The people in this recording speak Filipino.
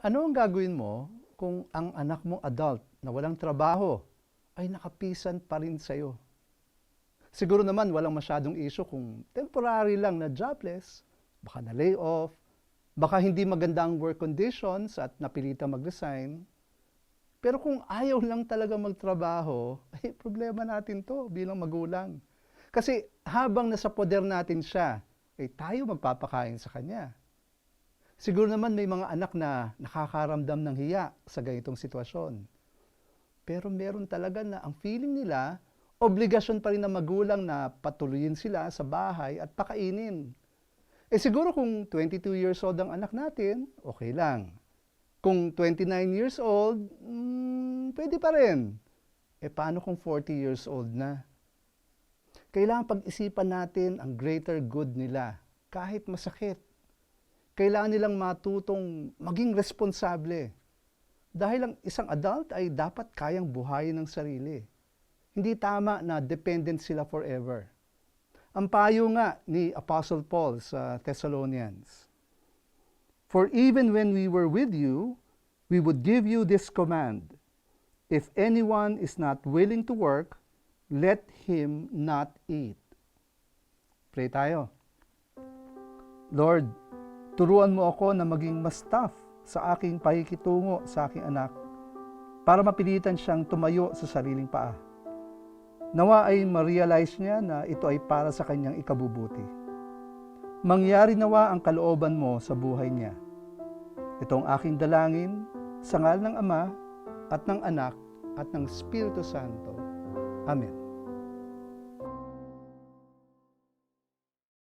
Ano ang gagawin mo kung ang anak mong adult na walang trabaho ay nakapisan pa rin sa'yo? Siguro naman walang masyadong issue kung temporary lang na jobless, baka na lay off, baka hindi maganda ang work conditions at napilita mag-resign. Pero kung ayaw lang talaga magtrabaho, ay problema natin to bilang magulang. Kasi habang nasa poder natin siya, ay tayo magpapakain sa kanya. Siguro naman may mga anak na nakakaramdam ng hiya sa ganitong sitwasyon. Pero meron talaga na ang feeling nila, obligasyon pa rin ng magulang na patuloyin sila sa bahay at pakainin. Eh siguro kung 22 years old ang anak natin, okay lang. Kung 29 years old, mm, pwede pa rin. Eh paano kung 40 years old na? Kailangan pag-isipan natin ang greater good nila, kahit masakit kailangan nilang matutong maging responsable. Dahil ang isang adult ay dapat kayang buhayin ng sarili. Hindi tama na dependent sila forever. Ang payo nga ni Apostle Paul sa Thessalonians, For even when we were with you, we would give you this command, If anyone is not willing to work, let him not eat. Pray tayo. Lord, turuan mo ako na maging mas tough sa aking pakikitungo sa aking anak para mapilitan siyang tumayo sa sariling paa. Nawa ay ma-realize niya na ito ay para sa kanyang ikabubuti. Mangyari nawa ang kalooban mo sa buhay niya. Ito ang aking dalangin sa ngal ng Ama at ng Anak at ng Espiritu Santo. Amen.